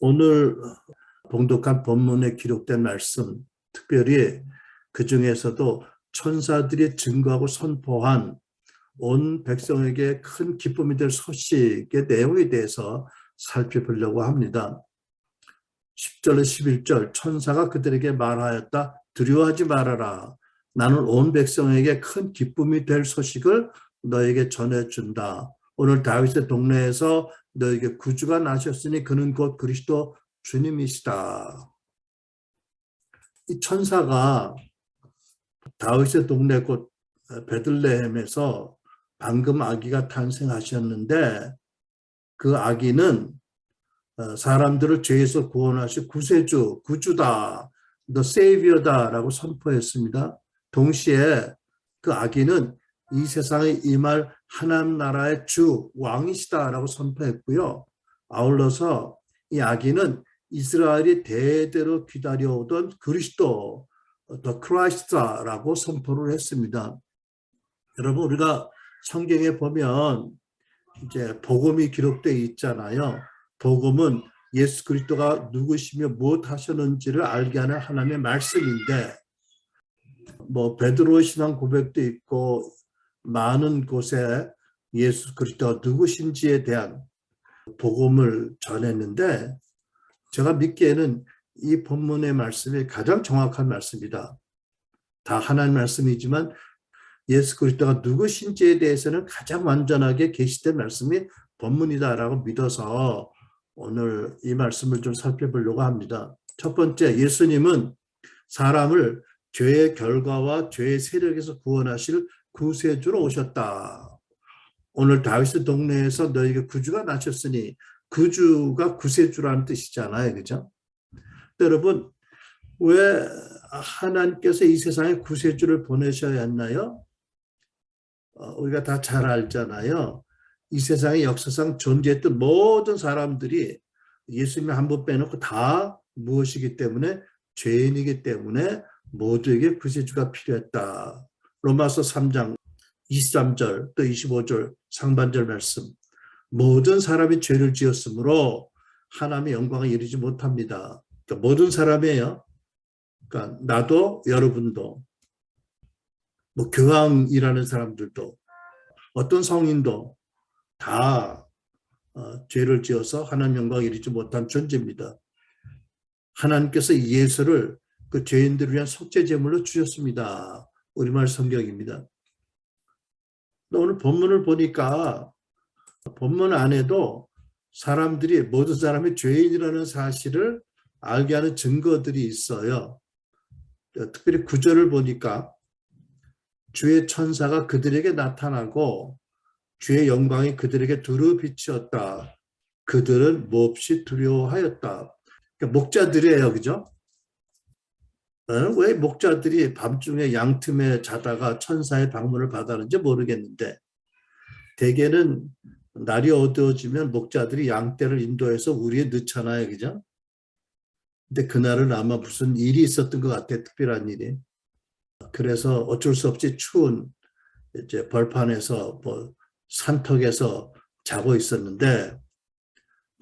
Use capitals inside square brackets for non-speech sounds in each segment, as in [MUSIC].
오늘 봉독한 본문에 기록된 말씀, 특별히 그 중에서도 천사들이 증거하고 선포한 온 백성에게 큰 기쁨이 될 소식의 내용에 대해서 살펴보려고 합니다. 10절, 11절, 천사가 그들에게 말하였다. 두려워하지 말아라. 나는 온 백성에게 큰 기쁨이 될 소식을 너에게 전해준다. 오늘 다윗의 동네에서 너에게 구주가 나셨으니 그는 곧 그리스도 주님이시다. 이 천사가 다윗의 동네 곧 베들레헴에서 방금 아기가 탄생하셨는데 그 아기는 어, 사람들을 죄에서 구원하실 구세주, 구주다, the savior다라고 선포했습니다. 동시에 그 아기는 이 세상에 임할 하나님 나라의 주 왕이시다라고 선포했고요. 아울러서 이 아기는 이스라엘이 대대로 기다려오던 그리스도 the Christ라고 선포를 했습니다. 여러분 우리가 성경에 보면 이제 복음이 기록되어 있잖아요. 복음은 예수 그리스도가 누구시며 무엇 하셨는지를 알게 하는 하나님의 말씀인데 뭐 베드로 신앙 고백도 있고 많은 곳에 예수 그리스도가 누구신지에 대한 복음을 전했는데 제가 믿기에는 이 본문의 말씀이 가장 정확한 말씀이다. 다 하나님 말씀이지만 예수 그리스도가 누구신지에 대해서는 가장 완전하게 계시된 말씀이 본문이다라고 믿어서 오늘 이 말씀을 좀 살펴보려고 합니다. 첫 번째, 예수님은 사람을 죄의 결과와 죄의 세력에서 구원하실 구세주로 오셨다. 오늘 다윗의 동네에서 너에게 구주가 나셨으니 구주가 구세주라는 뜻이잖아요. 그죠? 여러분, 왜 하나님께서 이 세상에 구세주를 보내셔야 했나요? 어, 우리가 다 잘 알잖아요. 이 세상의 역사상 존재했던 모든 사람들이 예수님 한번 빼놓고 다 무엇이기 때문에 죄인이기 때문에 모두에게 구세주가 필요했다. 로마서 3장 23절 또 25절 상반절 말씀 모든 사람이 죄를 지었으므로 하나님의 영광에 이르지 못합니다. 그러니까 모든 사람이에요. 그러니까 나도 여러분도 뭐 교황이라는 사람들도 어떤 성인도 다 어, 죄를 지어서 하나님 영광에 이르지 못한 존재입니다. 하나님께서 예수를 그 죄인들을 위한 속죄 제물로 주셨습니다. 우리말 성경입니다. 오늘 본문을 보니까 본문 안에도 사람들이 모든 사람이 죄인이라는 사실을 알게 하는 증거들이 있어요. 특별히 구절을 보니까 주의 천사가 그들에게 나타나고 주의 영광이 그들에게 두루 비치었다. 그들은 몹시 두려워하였다. 그러니까 목자들이에요, 그죠? 왜 목자들이 밤중에 양틈에 자다가 천사의 방문을 받았는지 모르겠는데 대개는 날이 어두워지면 목자들이 양떼를 인도해서 우리에 넣잖아요, 그죠? 근데 그날은 아마 무슨 일이 있었던 것 같아, 특별한 일이. 그래서 어쩔 수 없이 추운 이제 벌판에서 뭐 산턱에서 자고 있었는데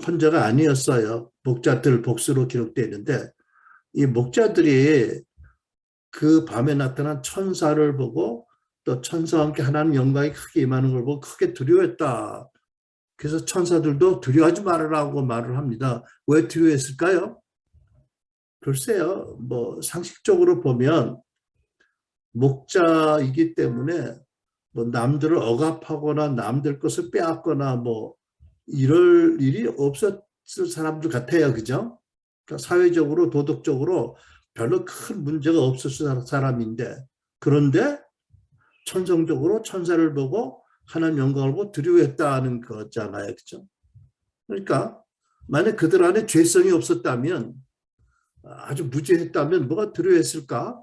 혼자가 아니었어요. 목자들 복수로 기록되어 있는데 이 목자들이 그 밤에 나타난 천사를 보고 또 천사와 함께 하나님 영광이 크게 임하는 걸 보고 크게 두려워했다. 그래서 천사들도 두려워하지 말으라고 말을 합니다. 왜 두려워했을까요? 글쎄요, 뭐 상식적으로 보면 목자이기 때문에 뭐 남들을 억압하거나 남들 것을 빼앗거나 뭐 이럴 일이 없었을 사람들 같아요. 그죠? 그러니까 사회적으로 도덕적으로 별로 큰 문제가 없었을 사람인데 그런데 천성적으로 천사를 보고 하나님 영광을 보고 두려워했다는 거잖아요. 그죠? 그러니까 만약 그들 안에 죄성이 없었다면 아주 무죄했다면 뭐가 두려워했을까?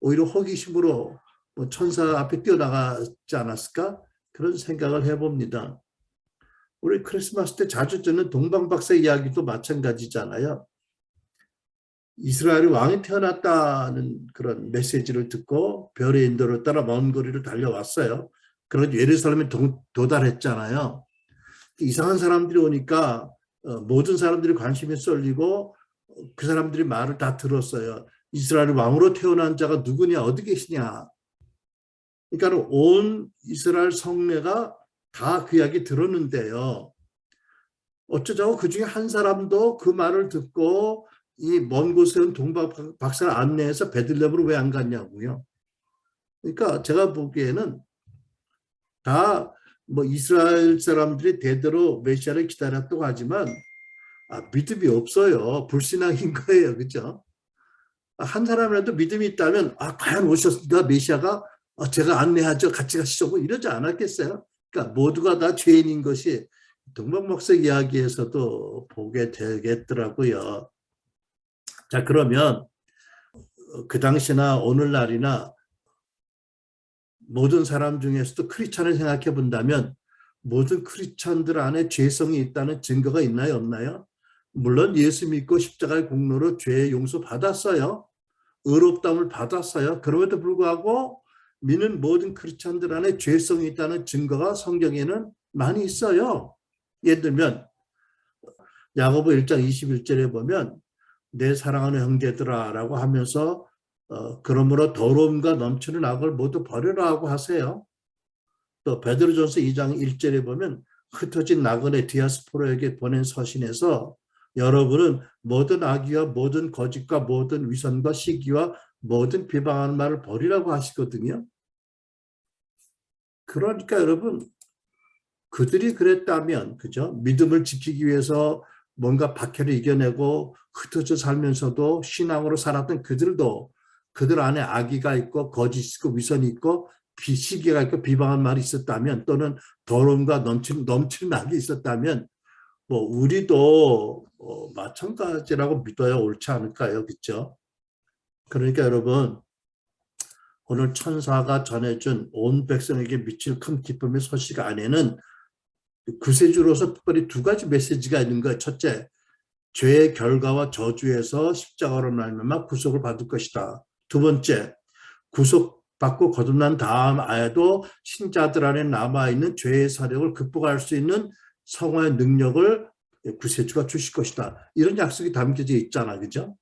오히려 호기심으로 뭐 천사 앞에 뛰어나가지 않았을까? 그런 생각을 해봅니다. 우리 크리스마스 때 자주 듣는 동방박사 이야기도 마찬가지잖아요. 이스라엘이 왕이 태어났다는 그런 메시지를 듣고 별의 인도를 따라 먼 거리를 달려왔어요. 그런 예루살렘에 도, 달했잖아요 이상한 사람들이 오니까 어, 모든 사람들이 관심이 쏠리고 어, 그 사람들이 말을 다 들었어요. 이스라엘 왕으로 태어난 자가 누구냐 어디 계시냐. 그러니까 온 이스라엘 성례가 다 그 이야기 들었는데요. 어쩌자고 그 중에 한 사람도 그 말을 듣고 이 먼 곳에 온 동박 박사를 안내해서 베들레헴으로 왜 안 갔냐고요. 그러니까 제가 보기에는 다 뭐 이스라엘 사람들이 대대로 메시아를 기다렸다고 하지만 아, 믿음이 없어요. 불신앙인 [LAUGHS] 거예요. 그죠? 아, 한 사람이라도 믿음이 있다면 아 과연 오셨습니까? 메시아가 아, 제가 안내하죠. 같이 가시죠. 뭐 이러지 않았겠어요? 그러니까 모두가 다 죄인인 것이 동방 목석 이야기에서도 보게 되겠더라고요. 자 그러면 그 당시나 오늘날이나 모든 사람 중에서도 크리스찬을 생각해 본다면 모든 크리스찬들 안에 죄성이 있다는 증거가 있나요 없나요? 물론 예수 믿고 십자가의 공로로 죄의 용서 받았어요. 의롭담을 받았어요. 그럼에도 불구하고 믿는 모든 크리스찬들 안에 죄성이 있다는 증거가 성경에는 많이 있어요. 예를 들면 야고보 1장 21절에 보면 내 사랑하는 형제들아 라고 하면서 어, 그러므로 더러움과 넘치는 악을 모두 버려라 하고 하세요. 또 베드로전서 2장 1절에 보면 흩어진 나그네 디아스포라에게 보낸 서신에서 여러분은 모든 악의와 모든 거짓과 모든 위선과 시기와 모든 비방하는 말을 버리라고 하시거든요. 그러니까 여러분 그들이 그랬다면 그죠? 믿음을 지키기 위해서 뭔가 박해를 이겨내고 흩어져 살면서도 신앙으로 살았던 그들도 그들 안에 악의가 있고 거짓이 있고 위선이 있고 비시기가 있고 비방한 말이 있었다면 또는 더러움과 넘치는 넘치는 악이 있었다면 뭐 우리도 어, 마찬가지라고 믿어야 옳지 않을까요? 그렇죠? 그러니까 여러분 오늘 천사가 전해준 온 백성에게 미칠 큰 기쁨의 소식 안에는 구세주로서 특별히 두 가지 메시지가 있는 거예요. 첫째, 죄의 결과와 저주에서 십자가로 날미암아 구속을 받을 것이다. 두 번째, 구속받고 거듭난 다음 아에도 신자들 안에 남아있는 죄의 사력을 극복할 수 있는 성화의 능력을 구세주가 주실 것이다. 이런 약속이 담겨져 있잖아. 그죠?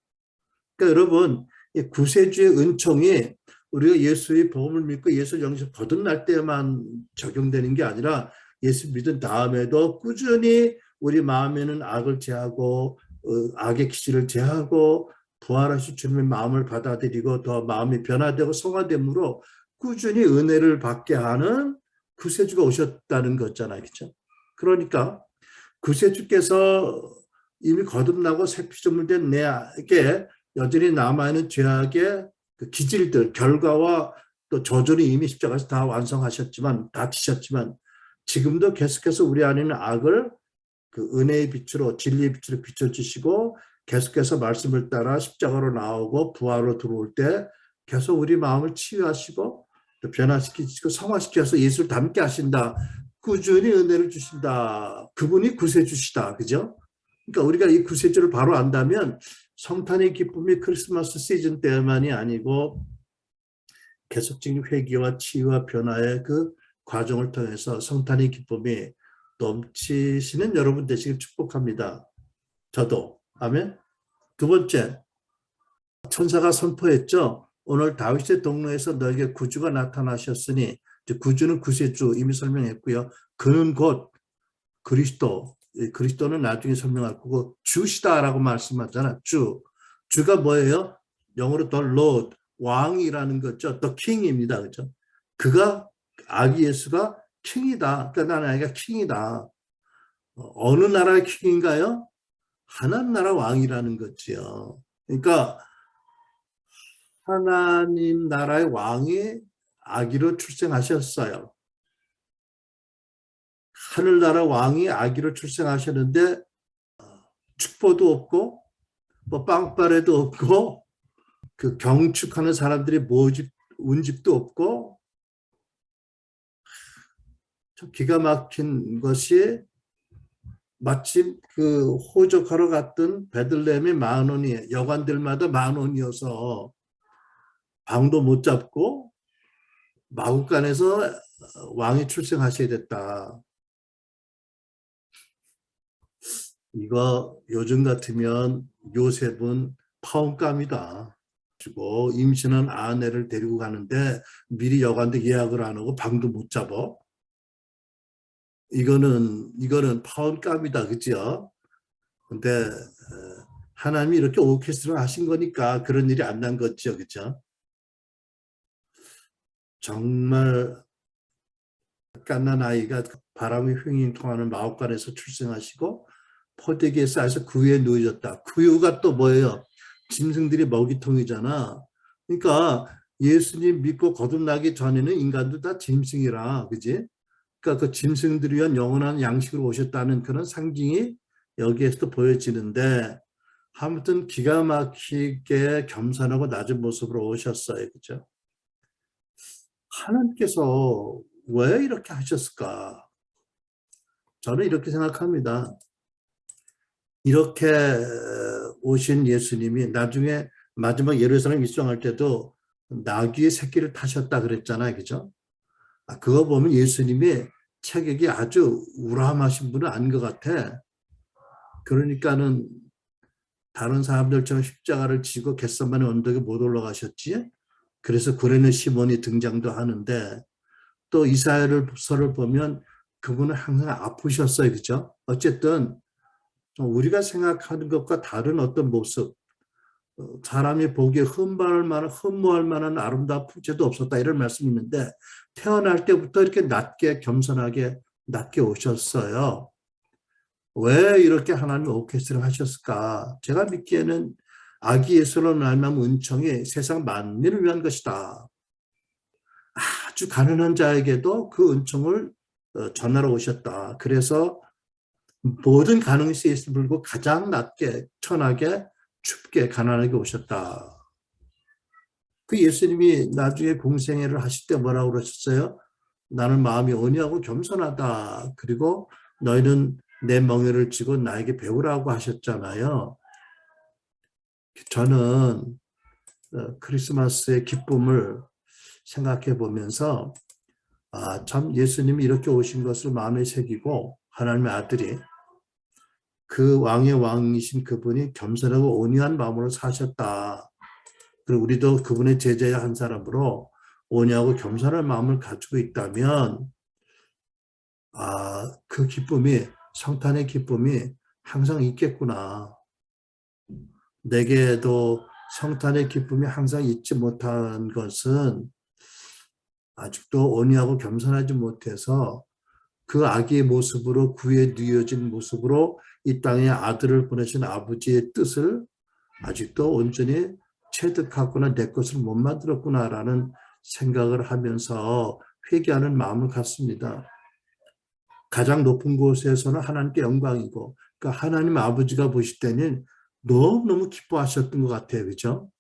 그러니까 여러분, 구세주의 은총이 우리가 예수의 복음을 믿고 예수 영접 거듭날 때만 적용되는 게 아니라 예수 믿은 다음에도 꾸준히 우리 마음에는 악을 제하고 어, 악의 기질을 제하고 부활하신 주님의 마음을 받아들이고 더 마음이 변화되고 성화됨으로 꾸준히 은혜를 받게 하는 구세주가 오셨다는 거잖아요. 그렇죠? 그러니까 구세주께서 이미 거듭나고 새피조물된 내게 여전히 남아있는 죄악의 그 기질들, 결과와 또 저주는 이미 십자가에서 다 완성하셨지만, 다 지셨지만, 지금도 계속해서 우리 안에 있는 악을 그 은혜의 빛으로, 진리의 빛으로 비춰주시고, 계속해서 말씀을 따라 십자가로 나오고 부활로 들어올 때 계속 우리 마음을 치유하시고 또 변화시키시고 성화시켜서 예수를 닮게 하신다. 꾸준히 은혜를 주신다. 그분이 구세주시다. 그죠? 그러니까 우리가 이 구세주를 바로 안다면 성탄의 기쁨이 크리스마스 시즌 때만이 아니고 계속적인 회개와 치유와 변화의 그 과정을 통해서 성탄의 기쁨이 넘치시는 여러분 되시길 축복합니다. 저도 아멘. 두 번째, 천사가 선포했죠. 오늘 다윗의 동로에서 너에게 구주가 나타나셨으니 구주는 구세주 이미 설명했고요. 그는 곧 그리스도, 그리스도는 나중에 설명할 거고 주시다라고 말씀하잖아. 주. 주가 뭐예요? 영어로 the Lord, 왕이라는 거죠. the King입니다. 그죠? 그가 아기 예수가 킹이다. 그러니까 나는 아기가 킹이다. 어느 나라의 킹인가요? 하나님 나라 왕이라는 거지요. 그러니까 하나님 나라의 왕이 아기로 출생하셨어요. 하늘나라 왕이 아기로 출생하셨는데 축보도 없고 뭐 빵빠레도 없고 그 경축하는 사람들이 모집 운집도 없고 기가 막힌 것이 마침 그 호적하러 갔던 베들레헴이 만 원이 여관들마다 만 원이어서 방도 못 잡고 마국간에서 왕이 출생하셔야 됐다. 이거 요즘 같으면 요셉은 파혼감이다. 그리고 임신한 아내를 데리고 가는데 미리 여관대 예약을 안 하고 방도 못 잡아. 이거는 이거는 파혼감이다, 그죠? 근데 어, 하나님이 이렇게 오케스트라 하신 거니까 그런 일이 안 난 거죠, 그죠? 정말 깐난 아이가 바람이 휘잉 통하는 마옥간에서 출생하시고 포대기에 쌓여서 구유에 누워졌다. 구유가 또 뭐예요? 짐승들이 먹이통이잖아. 그러니까 예수님 믿고 거듭나기 전에는 인간도 다 짐승이라, 그지? 그러니까 그 짐승들을 위한 영원한 양식으로 오셨다는 그런 상징이 여기에서도 보여지는데 아무튼 기가 막히게 겸손하고 낮은 모습으로 오셨어요. 그죠? 하나님께서 왜 이렇게 하셨을까? 저는 이렇게 생각합니다. 이렇게 오신 예수님이 나중에 마지막 예루살렘 입성할 때도 나귀의 새끼를 타셨다 그랬잖아요. 그죠? 아, 그거 보면 예수님이 체격이 아주 우람하신 분은 아닌 것 같아. 그러니까는 다른 사람들처럼 십자가를 지고 겟세마네 언덕에 못 올라가셨지. 그래서 구레네 시몬이 등장도 하는데 또 이사야를 보면 그분은 항상 아프셨어요. 그죠? 어쨌든 우리가 생각하는 것과 다른 어떤 모습, 어, 사람이 보기에 흠모할 만한, 흠모할 만한 아름다운 부채도 없었다 이런 말씀이 있는데 태어날 때부터 이렇게 낮게 겸손하게 낮게 오셨어요. 왜 이렇게 하나님 오케스트를 하셨을까? 제가 믿기에는 아기 예수로 말미암은 은총이 세상 만민을 위한 것이다. 아주 가난한 자에게도 그 은총을 어, 전하러 오셨다. 그래서 모든 가능성이 있을 불고 가장 낮게 천하게 춥게 가난하게 오셨다. 그 예수님이 나중에 공생애를 하실 때 뭐라고 그러셨어요? 나는 마음이 온유하고 겸손하다. 그리고 너희는 내 멍에를 쥐고 나에게 배우라고 하셨잖아요. 저는 어, 크리스마스의 기쁨을 생각해 보면서 아, 참 예수님이 이렇게 오신 것을 마음에 새기고 하나님의 아들이 그 왕의 왕이신 그분이 겸손하고 온유한 마음으로 사셨다. 그리고 우리도 그분의 제자의 한 사람으로 온유하고 겸손한 마음을 가지고 있다면 아, 그 기쁨이 성탄의 기쁨이 항상 있겠구나. 내게도 성탄의 기쁨이 항상 있지 못한 것은 아직도 온유하고 겸손하지 못해서 그 아기의 모습으로 구에 누여진 모습으로 이 땅에 아들을 보내신 아버지의 뜻을 아직도 온전히 체득하거나 내 것을 못 만들었구나라는 생각을 하면서 회개하는 마음을 갖습니다. 가장 높은 곳에서는 하나님께 영광이고 그러니까 하나님 아버지가 보실 때는 너무너무 기뻐하셨던 것 같아요. 그죠?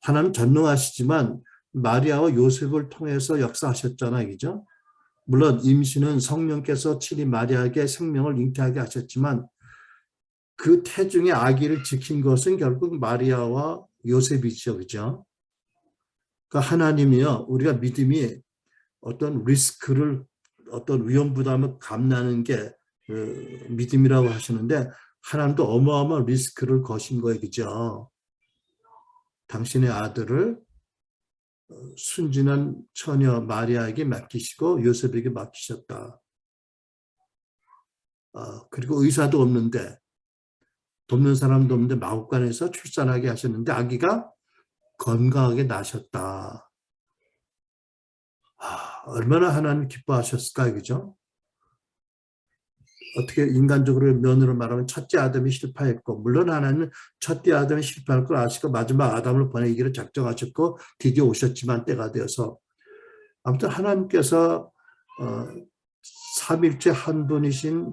하나님 전능하시지만 마리아와 요셉을 통해서 역사하셨잖아요. 그죠? 물론 임신은 성령께서 친히 마리아에게 생명을 잉태하게 하셨지만 그 태중의 아기를 지킨 것은 결국 마리아와 요셉이죠. 그죠? 그러니까 하나님이요. 우리가 믿음이 어떤 리스크를 어떤 위험 부담을 감나는 게 그 믿음이라고 하시는데 하나님도 어마어마한 리스크를 거신 거예요. 그죠? 당신의 아들을 순진한 처녀 마리아에게 맡기시고 요셉에게 맡기셨다. 어, 그리고 의사도 없는데 돕는 사람도 없는데 마국간에서 출산하게 하셨는데 아기가 건강하게 나셨다. 아, 얼마나 하나님 기뻐하셨을까 그죠? 어떻게 인간적으로 면으로 말하면 첫째 아담이 실패했고 물론 하나님은 첫째 아담이 실패할 걸 아시고 마지막 아담을 보내기를 작정하셨고 드디어 오셨지만 때가 되어서 아무튼 하나님께서 어, 삼일째 한 분이신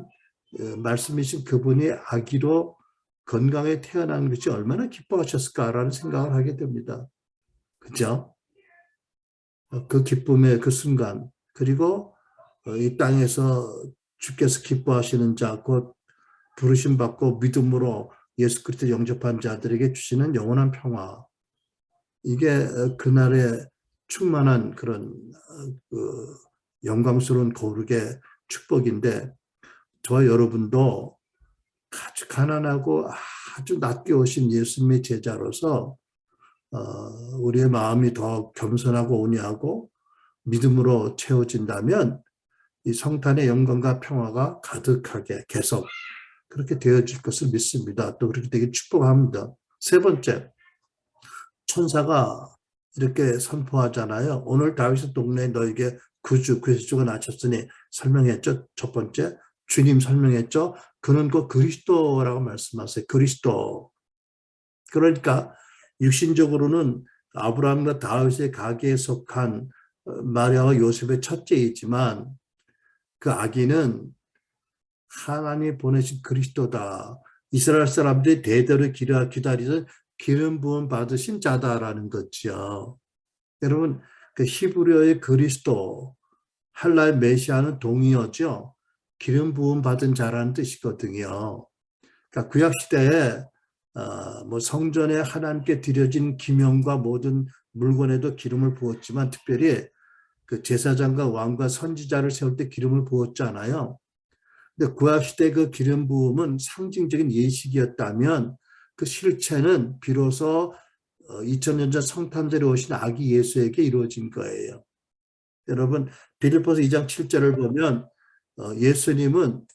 어, 말씀이신 그분이 아기로 건강에 태어난 것이 얼마나 기뻐하셨을까라는 생각을 하게 됩니다. 그죠? 어, 그 기쁨의 그 순간 그리고 어, 이 땅에서 주께서 기뻐하시는 자, 곧 부르심 받고 믿음으로 예수 그리스도 영접한 자들에게 주시는 영원한 평화. 이게 어, 그날의 충만한 그런 어, 그 영광스러운 거룩의 축복인데 저와 여러분도 아주 가난하고 아주 낮게 오신 예수님의 제자로서 어, 우리의 마음이 더 겸손하고 온유하고 믿음으로 채워진다면 이 성탄의 영광과 평화가 가득하게 계속 그렇게 되어질 것을 믿습니다. 또 그렇게 되게 축복합니다. 세 번째, 천사가 이렇게 선포하잖아요. 오늘 다윗의 동네에 너에게 구주, 그리스도가 나셨으니 설명했죠. 첫 번째, 주님 설명했죠. 그는 그 그리스도라고 말씀하세요. 그리스도. 그러니까 육신적으로는 아브라함과 다윗의 가게에 속한 어, 마리아와 요셉의 첫째이지만 그 아기는 하나님이 보내신 그리스도다. 이스라엘 사람들이 대대로 기다리던 기름 부음 받으신 자다라는 거죠. 여러분 그 히브리어의 그리스도 할라의 메시아는 동의어죠. 기름 부음 받은 자라는 뜻이거든요. 그러니까 구약 시대에 어, 뭐 성전에 하나님께 드려진 기명과 모든 물건에도 기름을 부었지만 특별히 그 제사장과 왕과 선지자를 세울 때 기름을 부었잖아요. 근데 구약 시대 그 기름 부음은 상징적인 예식이었다면 그 실체는 비로소 2000년 어, 전 성탄절에 오신 아기 예수에게 이루어진 거예요. 여러분 빌립보서 2장 7절을 보면 어, 예수님은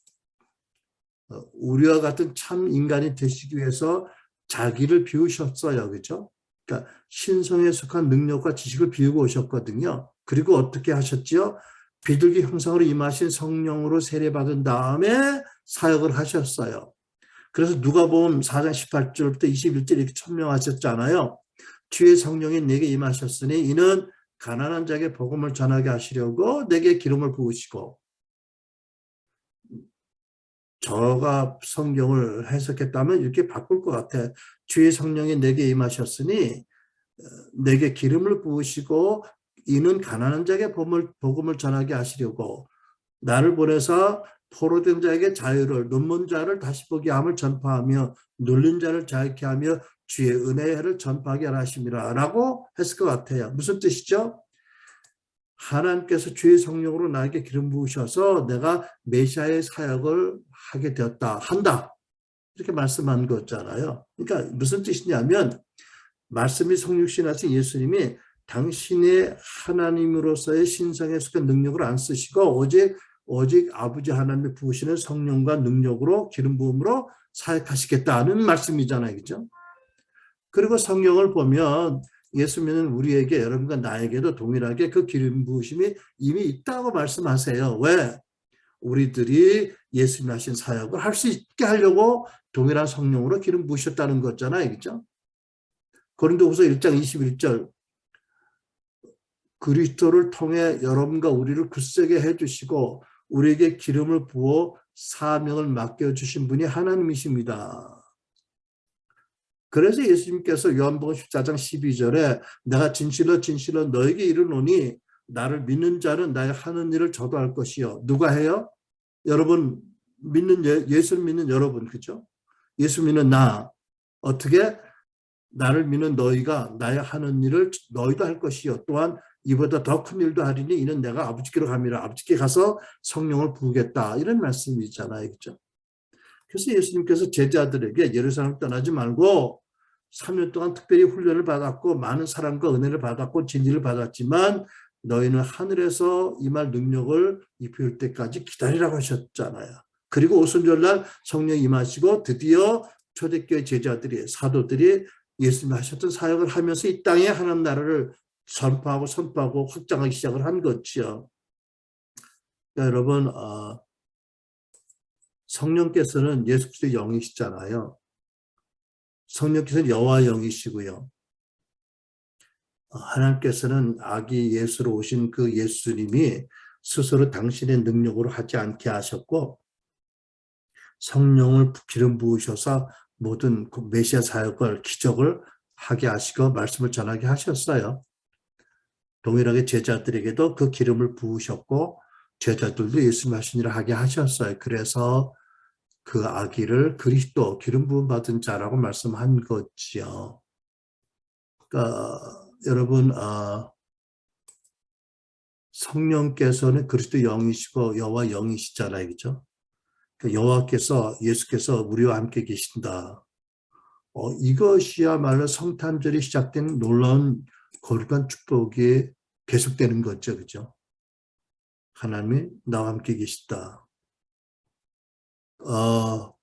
어, 우리와 같은 참 인간이 되시기 위해서 자기를 비우셨어요. 그죠? 그러니까 신성에 속한 능력과 지식을 비우고 오셨거든요. 그리고 어떻게 하셨지요? 비둘기 형상으로 임하신 성령으로 세례받은 다음에 사역을 하셨어요. 그래서 누가복음 4장 18절부터 21절 이렇게 천명하셨잖아요. 주의 성령이 내게 임하셨으니 이는 가난한 자에게 복음을 전하게 하시려고 내게 기름을 부으시고 저가 성경을 해석했다면 이렇게 바꿀 것 같아. 주의 성령이 내게 임하셨으니 어, 내게 기름을 부으시고 이는 가난한 자에게 복음을, 복음을 전하게 하시려고 나를 보내서 포로된 자에게 자유를 눈먼 자를 다시 보게 함을 전파하며 눌린 자를 자유케 하며 주의 은혜를 전파하게 하심이라 라고 했을 것 같아요. 무슨 뜻이죠? 하나님께서 주의 성령으로 나에게 기름 부으셔서 내가 메시아의 사역을 하게 되었다 한다 이렇게 말씀한 거잖아요. 그러니까 무슨 뜻이냐면 말씀이 성육신하신 예수님이 당신의 하나님으로서의 신성에 속한 능력을 안 쓰시고 오직 오직 아버지 하나님이 부으시는 성령과 능력으로 기름 부음으로 사역하시겠다는 말씀이잖아요. 그죠? 그리고 성경을 보면 예수 믿는 우리에게 여러분과 나에게도 동일하게 그 기름 부으심이 이미 있다고 말씀하세요. 왜? 우리들이 예수님 하신 사역을 할 수 있게 하려고 동일한 성령으로 기름 부으셨다는 거잖아요. 그죠? 고린도후서 1장 21절 그리스도를 통해 여러분과 우리를 굳세게 해주시고 우리에게 기름을 부어 사명을 맡겨주신 분이 하나님이십니다. 그래서 예수님께서 요한복음 14장 12절에 내가 진실로 진실로 너에게 이르노니 나를 믿는 자는 나의 하는 일을 저도 할 것이요. 누가 해요? 여러분 믿는 예, 예수를 믿는 여러분 그죠? 예수 믿는 나 어떻게 나를 믿는 너희가 나의 하는 일을 너희도 할 것이요. 또한 이보다 더 큰 일도 하리니 이는 내가 아버지께로 가미라. 아버지께 가서 성령을 부으겠다. 이런 말씀이 있잖아요. 그죠? 그래서 예수님께서 제자들에게 예루살렘 떠나지 말고 3년 동안 특별히 훈련을 받았고 많은 사랑과 은혜를 받았고 진리를 받았지만 너희는 하늘에서 이말 능력을 입힐 때까지 기다리라고 하셨잖아요. 그리고 오순절날 성령 임하시고 드디어 초대교회 제자들이 사도들이 예수님 하셨던 사역을 하면서 이 땅에 하나님 나라를 선포하고 선포하고 확장하기 시작을 한 거죠. 그러니까 여러분 어, 성령께서는 예수 그리스도의 영이시잖아요. 성령께서는 여호와 영이시고요. 어, 하나님께서는 아기 예수로 오신 그 예수님이 스스로 당신의 능력으로 하지 않게 하셨고 성령을 기름 부으셔서 모든 그 메시아 사역을 기적을 하게 하시고 말씀을 전하게 하셨어요. 동일하게 제자들에게도 그 기름을 부으셨고 제자들도 하신 일을 하게 하셨어요. 그래서 그 아기를 그리스도 기름 부음 받은 자라고 말씀한 거지요. 그러니까 여러분 어, 성령께서는 그리스도 영이시고 여호와 영이시잖아요. 그죠? 그 여호와께서 예수께서 우리와 함께 계신다. 어, 이것이야말로 성탄절이 시작된 놀라운 거룩한 축복이 계속되는 거죠. 그죠? 하나님이 나와 함께 계시다. 어,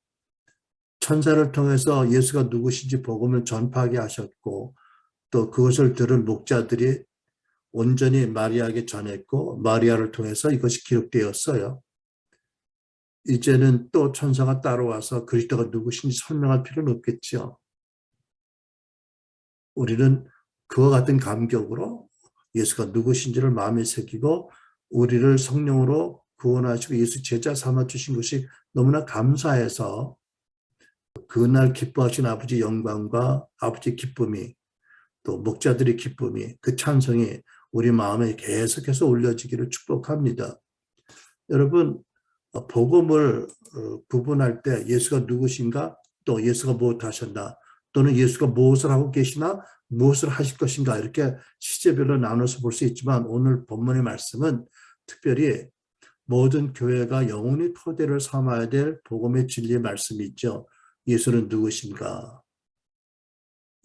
천사를 통해서 예수가 누구신지 복음을 전파하게 하셨고 또 그것을 들은 목자들이 온전히 마리아에게 전했고 마리아를 통해서 이것이 기록되었어요. 이제는 또 천사가 따라와서 그리스도가 누구신지 설명할 필요는 없겠죠. 우리는 그와 같은 감격으로 예수가 누구신지를 마음에 새기고 우리를 성령으로 구원하시고 예수 제자 삼아 주신 것이 너무나 감사해서 그날 기뻐하신 아버지 영광과 아버지 기쁨이 또 목자들의 기쁨이 그 찬성이 우리 마음에 계속해서 올려지기를 축복합니다. 여러분 어, 복음을 어, 구분할 때 예수가 누구신가 또 예수가 무엇 하셨나 또는 예수가 무엇을 하고 계시나 무엇을 하실 것인가 이렇게 시제별로 나눠서 볼 수 있지만 오늘 본문의 말씀은 특별히 모든 교회가 영원히 토대를 삼아야 될 복음의 진리의 말씀이 있죠. 예수는 누구신가?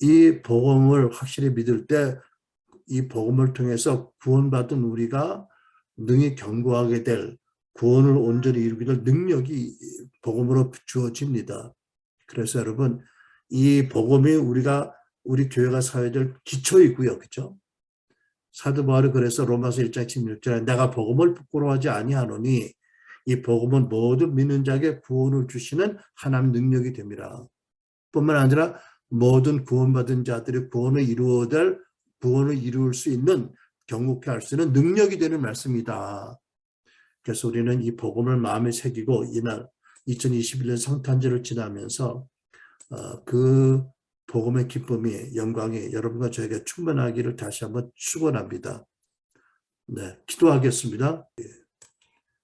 이 복음을 확실히 믿을 때 이 복음을 통해서 구원받은 우리가 능히 경고하게 될 구원을 온전히 이루게 될 능력이 복음으로 주어집니다. 그래서 여러분 이 복음이 우리가 우리 교회가 될 기초이고요. 그죠? 사도 바울이 그래서 로마서 1장 16절에 내가 복음을 부끄러워하지 아니하노니 이 복음은 모든 믿는 자에게 구원을 주시는 하나님 능력이 됩니다. 뿐만 아니라 모든 구원받은 자들이 구원을 이루어야 될 구원을 이룰 수 있는 경국케 할 수 있는 능력이 되는 말씀이다. 그래서 우리는 이 복음을 마음에 새기고 이날 2021년 성탄절을 지나면서 어, 그 복음의 기쁨이 영광이 여러분과 저에게 충만하기를 다시 한번 축원합니다. 네, 기도하겠습니다.